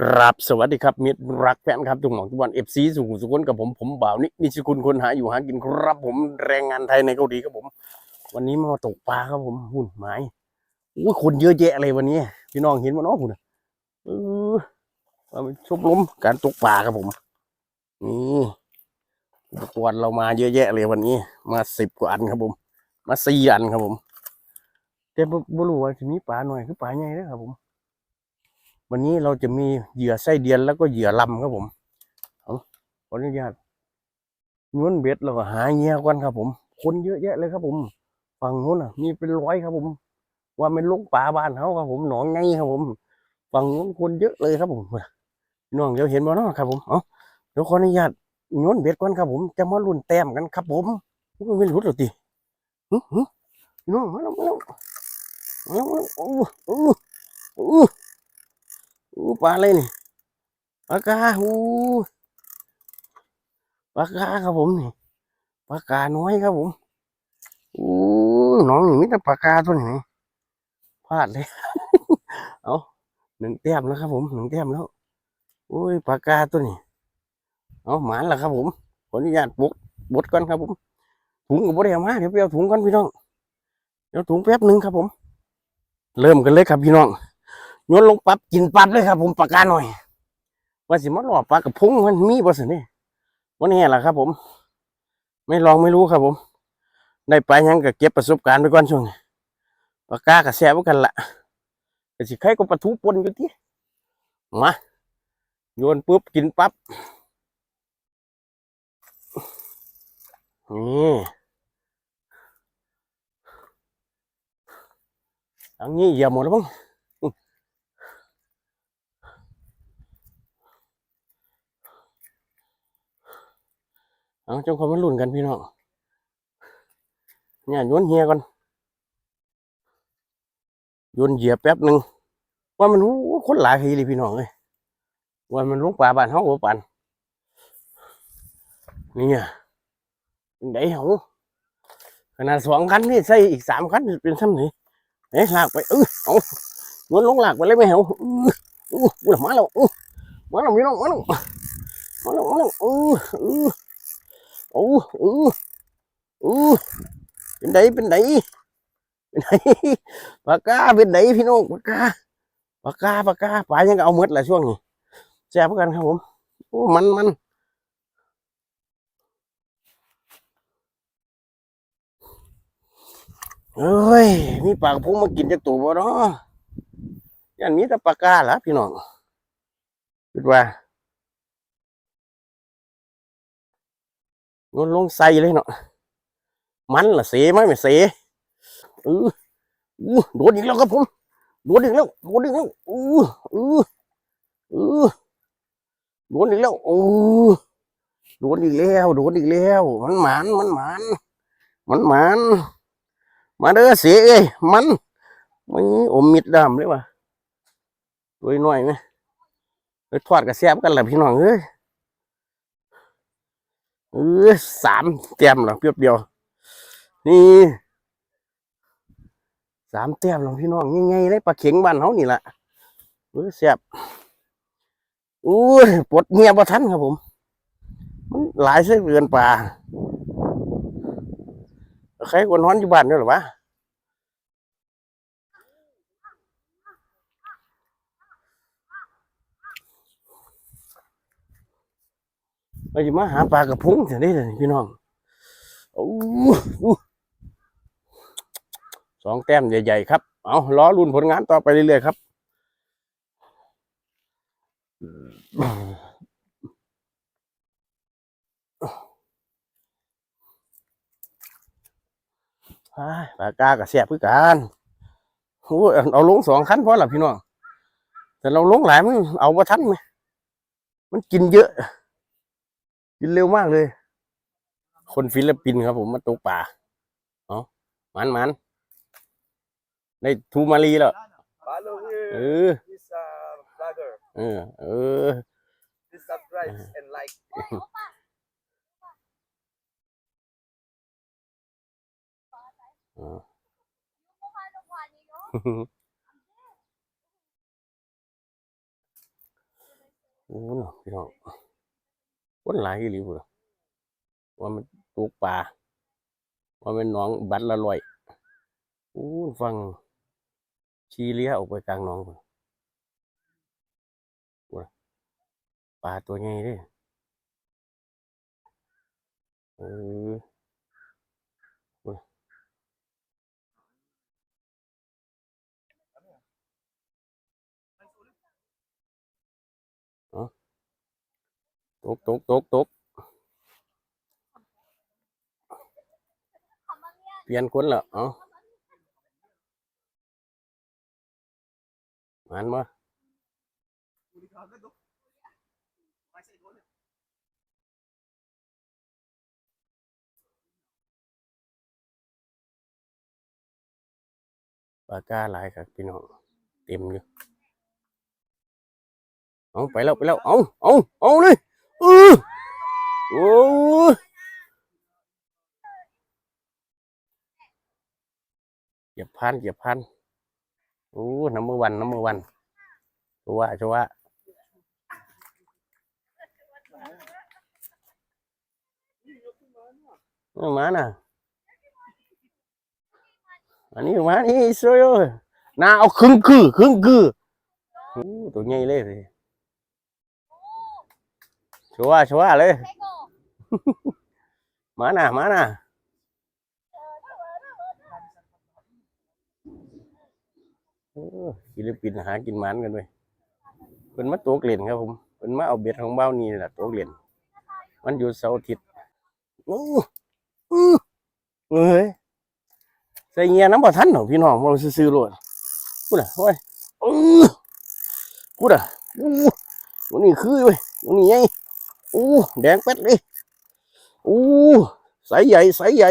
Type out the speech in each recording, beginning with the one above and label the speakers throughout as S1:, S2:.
S1: กราบสวัสดีครับมิตรรักแฟนครับทุกหมองทุกวันเอฟซีสุขุมสุขนกับผมผมบ่าวนินิชคุณคนหาอยู่หากินครับผมแรงงานไทยในเกาหลีครับผม วันนี้มาตกปลาครับผมหุ่นหมายอุ้ยคนเยอะแยะเลยวันนี้ พี่น้องเห็นมั้เนาะหุ่นเออมาชมรมการตกปลาครับผมนี่อุปกรณ์เรามาเยอะแยะเลยวันนี้ มาสิบกว่าอันครับผม มาสี่อันครับผมแต่บ่บ่รู้ว่าจะมีปลาหน่อยคือปลาใหญ่เด้อครับผม วันนี้เราจะมีเหยื่อไส้เดือนแล้วก็เหยื่อลำครับผมเอาขออนุญาตง้วนเบ็ดแล้วก็หาเหยื่อกันครับ ผม คนเยอะแยะเลยครับ ผมฝั่งนู้นน่ะ มีเป็นร้อยครับ ผม ว่าเป็นลูกป่าบ้านเขาครับ ผมหนองไงครับ ผมฝั่งนู้นคนเยอะเลยครับผมน้องเดี๋ยวเห็นบ่เนาะครับ ผมเอาเดี๋ยวขออนุญาตง้วนเบ็ดก่อนครับ ผมจะมาลุ้นแต้มกันครับ ผมอุ๊ยไม่รู้หรอกตีน้องมาแล้วมาแล้วมาแล้วมาแล้โอ้โอ้โอ้ อู้ปลาอะไรนี่ปลากาอู้ปลากาครับผมนี่ปลากาน้อยครับผมอู้น้องนี่มีแต่ปลากาตัวนี้พลาดเลย เอาหนึ่งแต้มแล้วครับผมหนึ่งแต้มแล้วโอ้ยปลากาตัวนี้เอาหมานล้วครับผมขออนุญาตบุกบดก่อนครับผมถุงกับบดเดียวมาเดี๋ยวไปเอาถุงก่อนพี่น้องเดี๋ยวถุงแป๊บหนึ่งครับผม เริ่มกันเลยครับพี่น้อง โยนลงปั๊บกินปั๊บเลยครับผมปากกาหน่อยว่าสิมาหลอกปลากระพงมันมีบ่สินี่วันนี้แหละครับ ผม ไม่ลองไม่รู้ครับ ผม ได้ไปยังก็เก็บประสบการณ์ไปก่อนช่วงนี้ปากกากับแซ่บกันละแต่สิใครก็ปลาทูปนอยู่ที่มาโยนปุ๊บกินปั๊บนี่อันนี้เหยียบหมดแล้วมั้ง เอาจงความมันลุ่นกันพี่น้องเนี่ยโยนเฮียก่อนโยนเหยียบแป๊บหนึ่งว่ามันโอ้โหคนหลายทีเลยพี่น้องเลยว่ามันลงป่าบ้านเฮาบ่ปานนี่อะเป็นไดเหาขนาดสองคันนี่ใส่อีกสามคันเป็นซ้ำนี่เอ๊ะลากไปเออเอาโยนลงลากไปเลยไหมเหาออเอออุ้มาแล้วเออมาแล้วพี่น้องมาแล้วมาแล้วมาแล้วเออเออ อ้โอ้โอ้เป็นไดเป็นไดเป็นไดปากกาเป็นไดพี่น้องปากกาปากกาปากกาปลายังเอาหมดแหละช่วงนี้แซ่บกันครับผมโอ้มันมันเอ้ยมีปากพุงมากินจากตัวบ่เนาะยันมีแต่ปากกาละพี่น้องคิดว่า โยนลงใส่เลยเนาะมันล่ะเสียไหมไม่เสียเอออู้โดนอีกแล้วครับผมโดนอีกแล้วโดนอีกแล้วอู้อู้อู้โดนอีกแล้วโอ้โดนอีกแล้วโดนอีกแล้วมันหมานมันหมานมันหมานมาเด้อเสียเอ้ยมันมันอมมิดดำเลยว่ะตัวน้อยไหมไปทอดกับแซ่บกันแหละพี่น้องเอ้ย เออสามเต็มหลังเพียบเดียว นี่สามแต้มหลองพี่น้องง่ายๆเลยปลาเข็งบ้านเขานี่แหละเออแซ่บอู้ยปวดเงียบทันครับผม มันหลายเส้นเรือนปลาใครคนฮ้อนอยู่บ้านด้วยหรอวะ เราจะมาหาปลากระพงจะได้เลยพี่น้องโอ้อู้สองแต้มใหญ่ๆครับ เอาล้อรุ่นผลงานต่อไปเรื่อยๆครับอ้ายปากกากับเสียบคือกันโอ้ยเอาลงสองคันพอละพี่น้อง แต่เราลงหลายมันเอาว่าทันไหมมันกินเยอะ กินเร็วมากเลย คนฟิลิปปินส์ครับผมมาตกป่าเอามันมันๆได้ทูมารีแล้ว
S2: Follow
S1: เอ
S2: here.
S1: อ
S2: This uh, vlogger.
S1: เออเออ
S2: This subscribe and like.
S1: อโอ้เนาะพี่น้อง คนหลายอีหลีพุ่นน่ะว่ามันตกป่าว่ามันน้องบัดละลอยอู้ฟังชีเลี้ยออกไปกลางน้องพุ่นพุ่นน่ะปลาตัวใหญ่เด้เออพุ่นน่ะ ตกตกตกตกเปลี่ยนคนละเอ้ามันมาปากกาหลายครับพี่น้องเต็มอยู่เอาไปแล้วไปแล้วเอาเอาเอาเลย ออโอ้ยเหยียบพันเหยียบพันโอ้น้ำมือวันน้ำมือวันชัวชัวเอามาน่ะอันนี้มานี่สวยเลยน่าเอาครึ่งคือครึ่งคือโอ้ตัวใหญ่เลยสิ ชัวร์ชัวร์เลย มาน่ะมาน่ะโอ้ฟิลิปปินส์หากินหมันกันเว้ยเป็นมาตัวเกลี่ยนครับผมเป็นมาเอาเบ็ดของเบ้านี่แหละตัวเกลี่ยนมันอยู่เสาร์อาทิตย์โอ้อื้อเฮ้ยใส่เงียน้ำบ่ทันหรอกพี่น้องมองซื่อๆโลดพูดอะโอ้ยอื้อพูดอะอู้วันนี้คือเว้ยวันนี้ไง อู้แดงเป็ดเลยอู้ใสใหญ่ใสใหญ่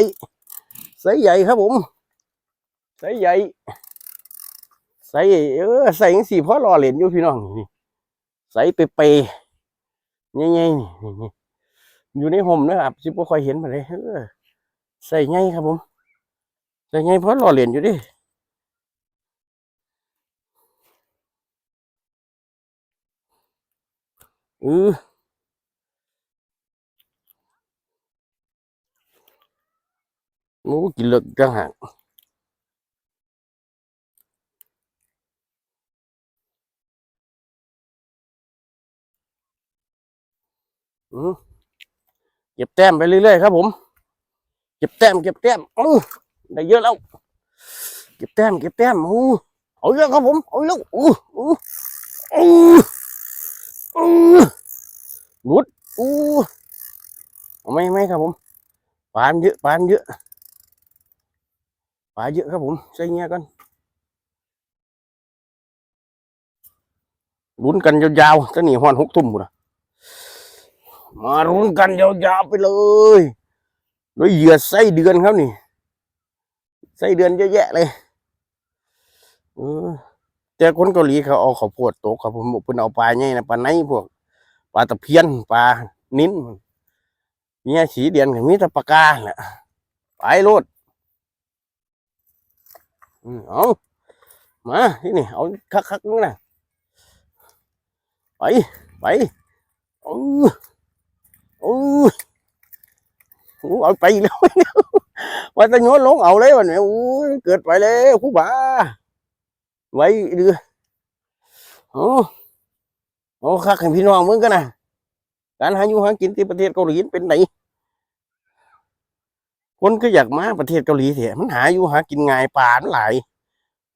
S1: ใสใหญ่ครับผมใสใหญ่ใสเออใส่ยังสีพ่อรอเหรียญอยู่พี่น้องนี่ใสเปเปๆใหญ่ๆนี่อยู่ในห่มนะครับจิบ่ค่อยเห็นมาเลยเออใส่ใหญ่ครับผมแต่ไงเพราะรอเหรียญอยู่ดิเออ โอ้กินเลิกจังหางเก็บแต้มไปเรื่อยๆครับผม เก็บแต้มเก็บแต้มเออได้เยอะแล้ว เก็บแต้มเก็บแต้มโอ้เอาเยอะครับผมเอาเยอะโอ้โอ้โอ้โอ้หลุดโอ้ไม่ไม่ครับผมปานเยอะปานเยอะ ปลาเยอะครับผม ใส่เงี้ยกันลุ้นกันยาวๆจะหนีหอนหกทุ่มหมดอะมาลุ้นกันยาวๆไปเลยด้วยเหยื่อไส้เดือนครับนี่ไส้เดือนเยอะแยะเลยเออแต่คนเกาหลีเขาเอาข้าวโพดตกครับผมเพิ่นเอาปลาใหญ่นะปลาไหนพวกปลาตะเพียนปลานิ้นเนี่ยสีเดือนก็มีต่ปากาแหละไปโลด เอามาที่นี่เอาคักๆนึงนะไปไปเออเอโอ้เอาไปแล้วว่าจะโยนลงเอาเลยวันนี้โอ้เกิดไปแล้วครูบาไว้เดือโอ้โอ้คักให้พี่น้องมึงกันนะการหาอยู่หากินที่ประเทศเกาหลีเป็นไหน คนก็อยากมาประเทศเกาหลีเถอะมันหาอยู่หากินง่ายป่ามันหลาย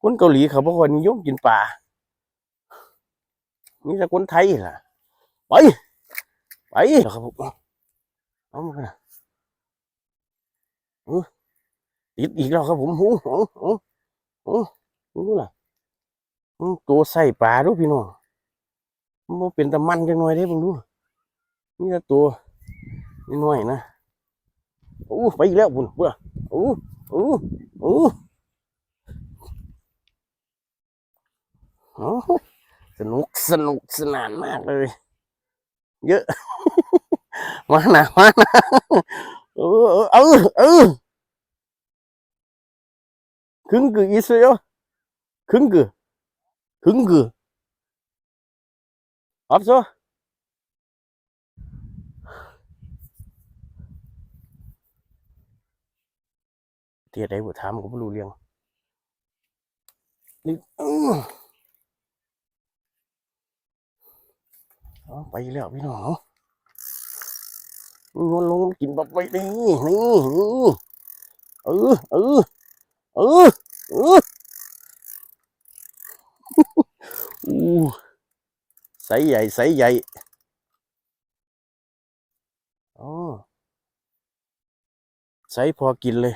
S1: คนเกาหลีเขาบอกว่านิยมกินป่านี่แต่คนไทยล่ะไปไปครับผมเอามานะติดอีกแล้วครับผมโอ้โหโอ้โหโอ้โหล่ะตัวใส่ปลาดูพี่น้องมันเป็นตะมันจังหน่อยเด้เบิ่งดูนี่ละตัวน้อยนะ อู้ไปอีกแล้วบุญเบื่ออู้อู้อู้สนุกสนุกสนานมากเลย เยอะมาหนามาหนาเออเออเออคึงกืออีสเยคึงกือคึงกือครับซ้อ เทียดได้บ่ถามก็บ่รู้เรื่องนี่อืออไปแล้วพี่น้องเอามันลงกินบับไปนี่นี่นี่เออเออเออเอออู้ใสใหญ่ใสใหญ่อ๋อใสพอกินเลย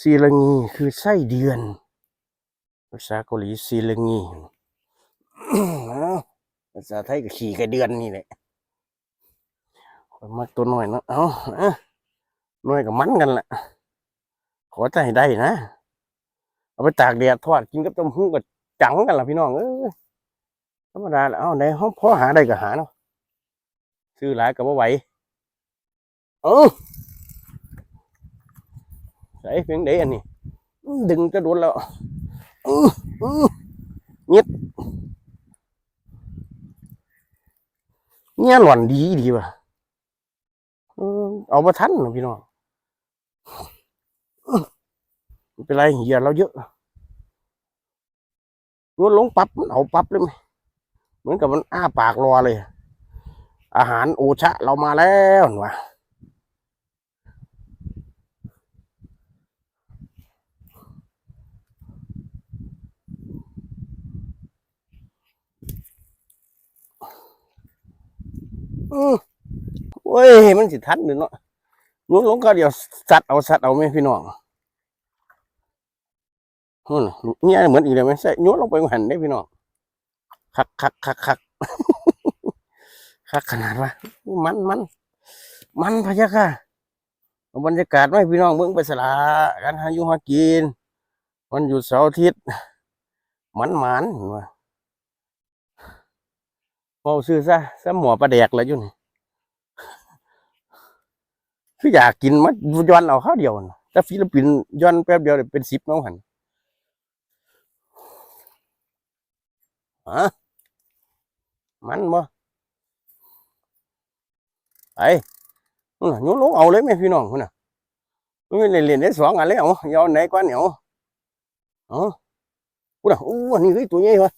S1: ซีลงีซีลิงีคือไส้เดือน ภาษาเกาหลีซีลงีเอาภาษาไทยก็ขี่กระเดือนนี่แหละคนมักตัวหน้อยเนาะเอาเอาน้อยกับมันกันแหละขอใจได้นะ เอาไปตากแดดทอดกินกับต้มหู้กับจังกันล่ะพี่น้องเอ้ยธรรมดาแหละเอาในห้องพ่อหาได้ก็หาเนาะซื้อหลายกับว่าไหวเออ ส่เพียงเดอันนี้ดึงจะโดนแล้วเงียบเงี้ยหล่อนดีดีว่ะเออเอามาทันนพี่น้องเป็นไรเหี้ยเราเยอะนวดลงปั๊บมันเอาปั๊บเลยไหมเหมือนกับมันอ้าปากรอเลย อาหารโอชะเรามาแล้วเห็นวะอือ โอ้ย มันสิทันเดี๋ยวเนาะนวดลงก็เดี๋ยวสัตว์เอาสัตว์เอาไหมพี่น้องนู่นเนี่ยเหมือนอีกเลยไหมใส่นวดลงไปหันได้พี่น้องคักคักคักคักคักขนาดว่ามันมันมันพะยะค่ะบรรยากาศไว้พี่น้องเบิ่งไปสละกันหาอยู่หากินวันหยุดเสาร์อาทิตย์มันมันเห็นว่า พอาซื้อซะซะหมอปลาแดกแล้วอยู่นี่คืออยากกินมันย้อนเอาข้าวเดียวนะแต่ฟิลิปปินส์ย้อนแป๊บเดียวเดี๋ยเป็นสิบน้องหันฮะมันบ่ไปนู่นน่ะโลงเอาเลยแม่พี่น้องคนน่ะมันเล่นเล่นได้สองอันเลยเอาเอาไหนก่อนเนี่ยเอาอาอู้น่ะอู้อันนี้คือตัวใหญ่วะ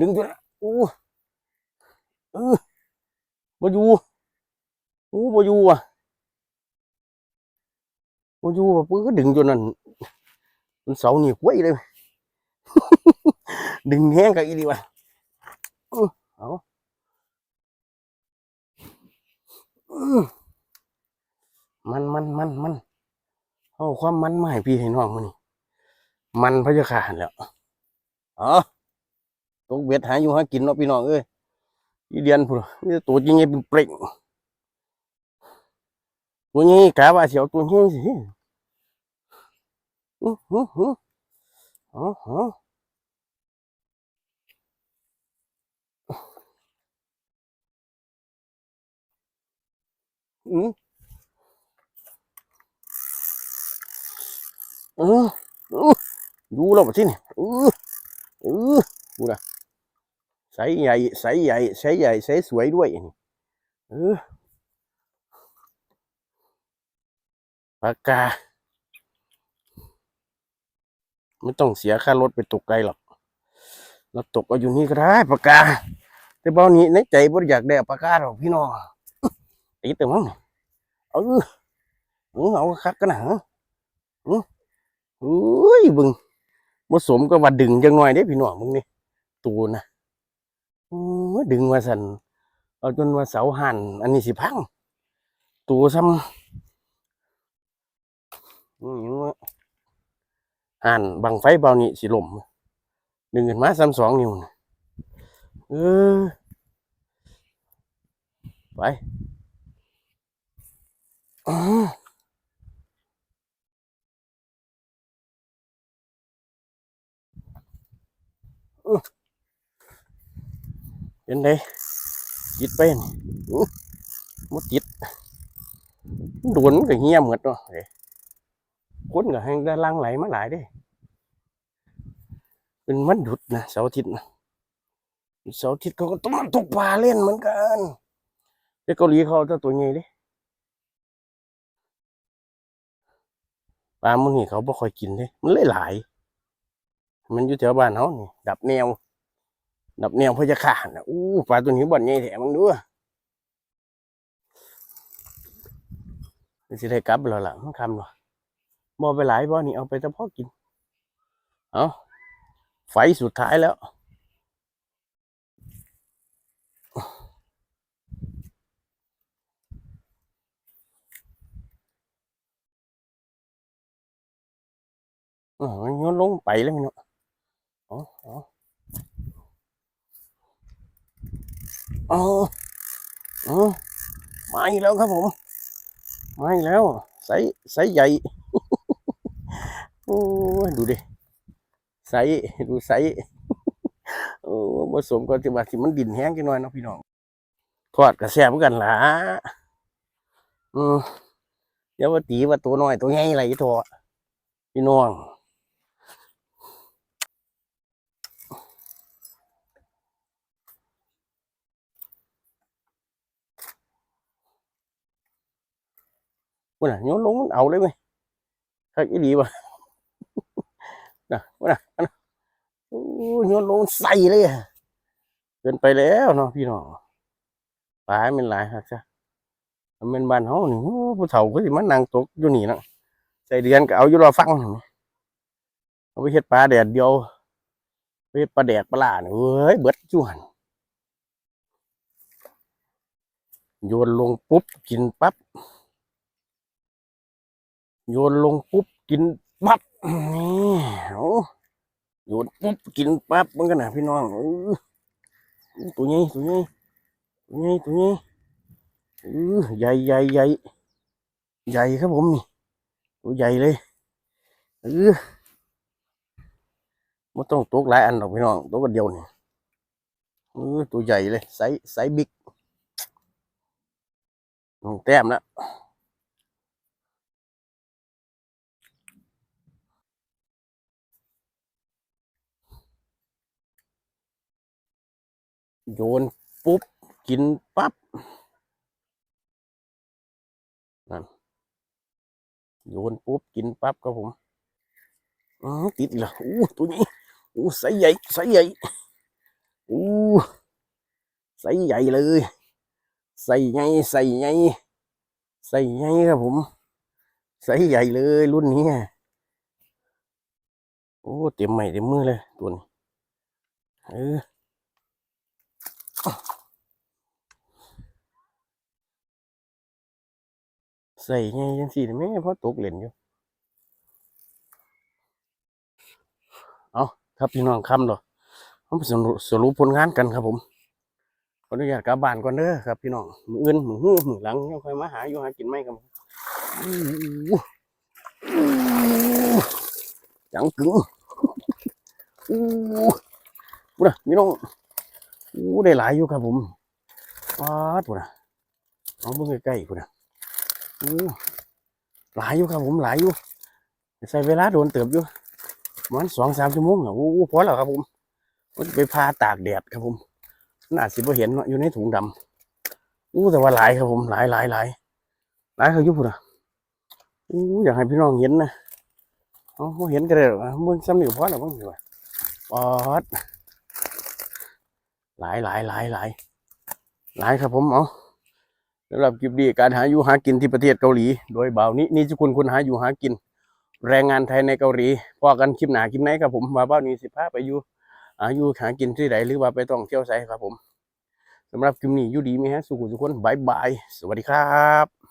S1: ดึงตัวอู้ เออบ่อยู่อู้บ่อยู่อะโอ้ยแบบปื้อก็ดึงจนนั่นมันเสาหนีบไว้เลย ดึงแห้งกับอีดีวะอ๋อเอาอมันมันมันมันเอาความมันมาให้พี่ให้น้องมันนี่มันพะยาขาดแล้วอ๋อตกเบ็ดหาอยู่หากินเนาะพี่น้องเอ้ย อีเดียนพุ่นนี่ตัวจริงไงเป็นเปล่งตัวนี้กะว่าเสียวตัวนี้สิอือหือหืออ๋อฮะอืมเออเออดูแล้วที่นี่เออเออดูนะ ใสใหญ่ใสใหญ่ใสใหญ่ใสสวยด้วยเออปากกา ไม่ต้องเสียค่ารถไปตกไกลหรอกเราตกเอาอยู่นี่ก็ได้ปากกา แต่เบานี้ในใจบ่อยากได้ปากกาหรอกพี่น้องตีแต่มั้งเออเออเอาคักกันนะฮะเออเอ้ยบึงผสมก็ว่าดึงจังหน่อยเด้พี่น้องมึงนี่ตูนะ ดึงว่าสันเอาจนว่าเสาหันอันนี้สิพังตัวซ้ำอืมยังว่าอ่านบังไฟเบานี่สิลมดึงขึ้นมาซ้ำสองนิ้วน่ะเออไปอ๋ออ เป็นไงจิตไปนี่อื้อมดจิตโดนมันก็เงียบหมดเนาะเอ้ยคนก็ให้ได้ลังไหลมาหลายเด้ เป็นวันหยุดนะเสาร์อาทิตย์นะเสาร์อาทิตย์เขาก็ต้องมาตกปลาเล่นเหมือนกันแต่เกาหลีเขาจะตัวใหญ่เดิปลามันนี่เขาบ่ค่อยกินเด้ มันเลยหลาย มันอยู่แถวบ้านเขานี่ดับแนว ดับแนวเพื่อจะขานะอู้ปลาตัวนี้บ่อนใหญ่แถมมึงดูอะมันสิได้กลับแล้วล่ะมันคำหรอบ่ไปหลายบ่นี่เอาไปแต่พอกิน เอาไฟสุดท้ายแล้วอ๋อมันโยนลงไปแล้วมันเนาะอ๋อ อออ๋ออ๋อมาอีกแล้วครับผม มาอีกแล้วไซส์ไซส์ใหญ่ โอ้ดูดิไซส์ดูไซส์โอ้ผสมก็ที่ว่าที่มันดินแห้งจังหน่อยเนาะพี่น้องทอดกระแซบเหมือนกันล่ะอืมเดี๋ยวว่าตีว่าตัวน้อยตัวใหญ่อะไรตัวพี่น้อง ว่าน่ะโยนลงมันเอาเลยไหมคักอีดีวะน่ะว่าน่ะว่าน่ะโอ้ยโยนลงใส่เลยอะเกินไปแล้วเนาะพี่น้องปลาเป็นหลายครับจ้ะมันเป็นบ้านเฮานี่ผู้เฒ่าก็สิมานั่งตกอยู่นี่นะใส่เดือนก็เอาอยู่รอฟังเอาไปเฮ็ดปลาแดดเดียวไปเฮ็ดปลาแดกปลาหลาเนี่ยเว้ยเบิดจวนโยนลงปุ๊บกินปั๊บ โยนลงปุ๊บกินปั๊บนี่เอาโยนปุ๊บกินปั๊บมันกันนะพี่น้องเออตัวนี้ตัวนี้ตัวนี้ตัวนี้เออใหญ่ใหญ่ใหญ่ใหญ่ครับผมนี่ตัวใหญ่เลยเออไม่ต้องตกหลายอันหรอกพี่น้องตัวกันเดียวนี่เออตัวใหญ่เลยไซส์ไซส์บิ๊กอืมแต้มละ โยนปุ๊บ กินปั๊บนั่นโยนปุ๊บ กินปั๊บครับผมอ๋อติดอีกแล้วอู้ตัวนี้อู้ไซส์ใหญ่ไซส์ใหญ่อู้ไซส์ใหญ่เลยไซส์ใหญ่ไซส์ใหญ่ไซส์ใหญ่ครับผมไซส์ใหญ่เลยรุ่นนี้โอ้เต็มไม้เต็มมือเลยตัวนี้เออ ใส่ไงยังสี่แม่พอตกเหรียญอยู่ เอาครับพี่น้องคำหรอผมสรุปสรุปผลงานกันครับผมขออนุญาตกลับบ้านก่อนเด้อครับพี่น้องมืออื่นมือหูมือหลังยังคอยมาหาอยู่หากินไม่ครับผมอู้หูอู้จังกึ๋งอู้นะพี่น้อง อู้ได้หลายอยู่ครับผมว้าดปุ่นนะเอาเบิ่งใกล้ๆปุ่นนะอู้หลายอยู่ครับผมหลายอยู่ใส่เวลาโดนเติบอยู่มันสองสามชั่วโมงอะอู้พอแล้วครับผมมันไปพาตากแดดครับผมน่าสิบ่เห็นเนาะอยู่ในถุงดำอู้แต่ว่าหลายครับผมหลายหลายหลายหลายเขายู่พุ่นะอู้อยากให้พี่น้องเห็นนะเอาบ่เห็นก็ได้หรอกเมืองซ้ำนี่พอแล้วมั้งดีกว่าปอด หลายหลายหลายหลายหลายครับผมเอาสำหรับคลิปดีการหาอยู่หากินที่ประเทศเกาหลี โดยเบานี้นี่จุคุณคุณหาอยู่หากิน แรงงานไทยในเกาหลีพอกันคลิปหนาคลิปไหนครับผมว่าบ้านี้สิพาไปอยู่หาอยู่หากินที่ไหนหรือว่าไปต้องเที่ยวไสครับผมสำหรับคลิปนี้อยู่ดีมีฮะสุขุสุขคนบายบาย สวัสดีครับ